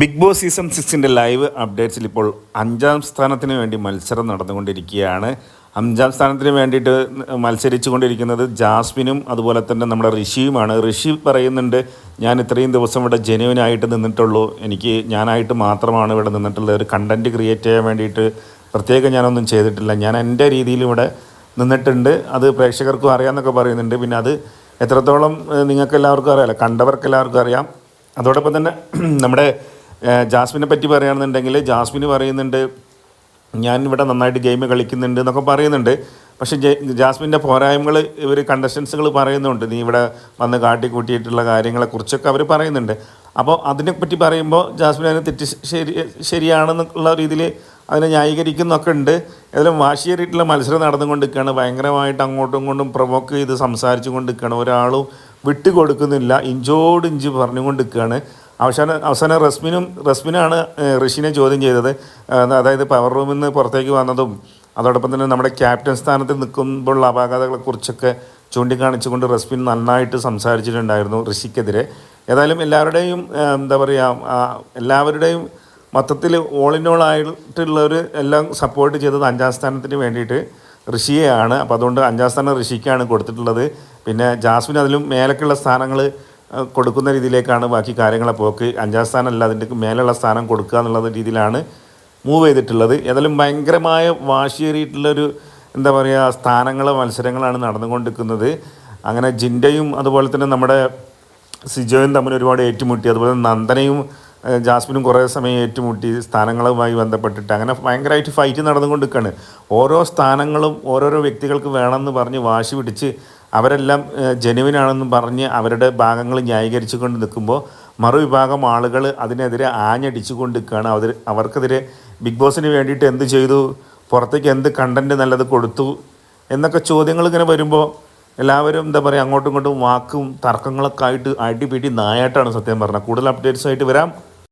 Big boss season സിക്സിന്റെ live അപ്ഡേറ്റ്സിൽ ഇപ്പോൾ അഞ്ചാം സ്ഥാനത്തിന് വേണ്ടി മത്സരം നടന്നുകൊണ്ടിരിക്കുകയാണ്. അഞ്ചാം സ്ഥാനത്തിന് വേണ്ടിയിട്ട് മത്സരിച്ചു കൊണ്ടിരിക്കുന്നത് ജാസ്മിനും അതുപോലെ തന്നെ നമ്മുടെ ഋഷിയുമാണ്. ഋഷി പറയുന്നുണ്ട് ഞാൻ ഇത്രയും ദിവസം ഇവിടെ ജെനുവിനായിട്ട് നിന്നിട്ടുള്ളൂ. എനിക്ക് ഞാനായിട്ട് മാത്രമാണ് ഇവിടെ നിന്നിട്ടുള്ളത്. ഒരു കണ്ടന്റ് ക്രിയേറ്റ് ചെയ്യാൻ വേണ്ടിയിട്ട് പ്രത്യേകം ഞാനൊന്നും ചെയ്തിട്ടില്ല. ഞാൻ എന്റെ രീതിയിൽ ഇവിടെ നിന്നിട്ടുണ്ട്. അത് പ്രേക്ഷകർക്കും അറിയാമെന്നൊക്കെ പറയുന്നുണ്ട്. പിന്നെ അത് എത്രത്തോളം നിങ്ങൾക്ക് എല്ലാവർക്കും അറിയാമല്ലോ കണ്ടവർക്ക് എല്ലാവർക്കും അറിയാം. അതോടൊപ്പം തന്നെ നമ്മുടെ ജാസ്മിനെ പറ്റി പറയുകയാണെന്നുണ്ടെങ്കിൽ ജാസ്മിന് പറയുന്നുണ്ട് ഞാൻ ഇവിടെ നന്നായിട്ട് ഗെയിം കളിക്കുന്നുണ്ട് എന്നൊക്കെ പറയുന്നുണ്ട്. പക്ഷേ ജാസ്മിന്റെ പോരായ്മകൾ ഇവർ കണ്ടസ്റ്റൻസുകൾ പറയുന്നുണ്ട്. നീ ഇവിടെ വന്ന് കാട്ടിക്കൂട്ടിയിട്ടുള്ള കാര്യങ്ങളെക്കുറിച്ചൊക്കെ അവർ പറയുന്നുണ്ട്. അപ്പോൾ അതിനെപ്പറ്റി പറയുമ്പോൾ ജാസ്മിൻ അതിന് തെറ്റ് ശരി ശരിയാണെന്നുള്ള രീതിയിൽ അതിനെ ന്യായീകരിക്കുന്നൊക്കെ ഉണ്ട്. ഏതായാലും വാശിയേറിയിട്ടുള്ള മത്സരം നടന്നുകൊണ്ടിരിക്കുകയാണ്. ഭയങ്കരമായിട്ട് അങ്ങോട്ടും ഇങ്ങോട്ടും പ്രൊവോക്ക് ചെയ്ത് സംസാരിച്ചു കൊണ്ടിരിക്കുകയാണ് ഒരാളും വിട്ടുകൊടുക്കുന്നില്ല. ഇഞ്ചോട് ഇഞ്ച് പറഞ്ഞുകൊണ്ടിരിക്കുകയാണ്. അവസാനം അവസാനം റസ്മിനും റസ്മിനാണ് ഋഷിനെ ചോദ്യം ചെയ്തത്. അതായത് പവർ റൂമിൽ നിന്ന് പുറത്തേക്ക് വന്നതും അതോടൊപ്പം തന്നെ നമ്മുടെ ക്യാപ്റ്റൻ സ്ഥാനത്ത് നിൽക്കുമ്പോഴുള്ള അപാകതകളെക്കുറിച്ചൊക്കെ ചൂണ്ടിക്കാണിച്ചുകൊണ്ട് റസ്മിൻ നന്നായിട്ട് സംസാരിച്ചിട്ടുണ്ടായിരുന്നു ഋഷിക്കെതിരെ. ഏതായാലും എല്ലാവരുടെയും എന്താ പറയുക എല്ലാവരുടെയും മൊത്തത്തിൽ ഓൾ ഇൻ ഓൾ ആയിട്ടുള്ളവർ എല്ലാം സപ്പോർട്ട് ചെയ്തത് അഞ്ചാം സ്ഥാനത്തിന് വേണ്ടിയിട്ട് ഋഷിയെയാണ്. അപ്പോൾ അതുകൊണ്ട് അഞ്ചാം സ്ഥാനം ഋഷിക്കാണ് കൊടുത്തിട്ടുള്ളത്. പിന്നെ ജാസ്മിൻ അതിലും മേലക്കുള്ള സ്ഥാനങ്ങൾ കൊടുക്കുന്ന രീതിയിലേക്കാണ് ബാക്കി കാര്യങ്ങളെ പോക്ക്. അഞ്ചാം സ്ഥാനമല്ല അതിന്റെ മേലുള്ള സ്ഥാനം കൊടുക്കുക എന്നുള്ള രീതിയിലാണ് മൂവ് ചെയ്തിട്ടുള്ളത്. ഏതായാലും ഭയങ്കരമായ വാശിയേറിയിട്ടുള്ളൊരു എന്താ പറയുക സ്ഥാനങ്ങൾ മത്സരങ്ങളാണ് നടന്നുകൊണ്ടിരിക്കുന്നത്. അങ്ങനെ ജിൻഡയും അതുപോലെ തന്നെ നമ്മുടെ സിജോയും തമ്മിൽ ഒരുപാട് ഏറ്റുമുട്ടി. അതുപോലെ നന്ദനയും ജാസ്മിനും കുറേ സമയം ഏറ്റുമുട്ടി സ്ഥാനങ്ങളുമായി ബന്ധപ്പെട്ടിട്ട്. അങ്ങനെ ഭയങ്കരമായിട്ട് ഫൈറ്റ് നടന്നുകൊണ്ടിരിക്കുകയാണ്. ഓരോ സ്ഥാനങ്ങളും ഓരോരോ വ്യക്തികൾക്ക് വേണമെന്ന് പറഞ്ഞ് വാശി പിടിച്ച് അവരെല്ലാം ജെനുവിനാണെന്ന് പറഞ്ഞ് അവരുടെ ഭാഗങ്ങൾ ന്യായീകരിച്ചു കൊണ്ട് നിൽക്കുമ്പോൾ മറുവിഭാഗം ആളുകൾ അതിനെതിരെ ആഞ്ഞടിച്ചു കൊണ്ട് നിൽക്കുകയാണ് അവർ അവർക്കെതിരെ ബിഗ് ബോസിന് വേണ്ടിയിട്ട് എന്ത് ചെയ്തു? പുറത്തേക്ക് എന്ത് കണ്ടന്റ് നല്ലത് കൊടുത്തു? എന്നൊക്കെ ചോദ്യങ്ങൾ ഇങ്ങനെ വരുമ്പോൾ എല്ലാവരും എന്താ പറയുക അങ്ങോട്ടും ഇങ്ങോട്ടും വാക്കും തർക്കങ്ങളൊക്കെ ആയിട്ട് അടിപിടി നായായിട്ടാണ് സത്യം പറഞ്ഞത് കൂടുതൽ അപ്ഡേറ്റ്സ് ആയിട്ട് വരാം.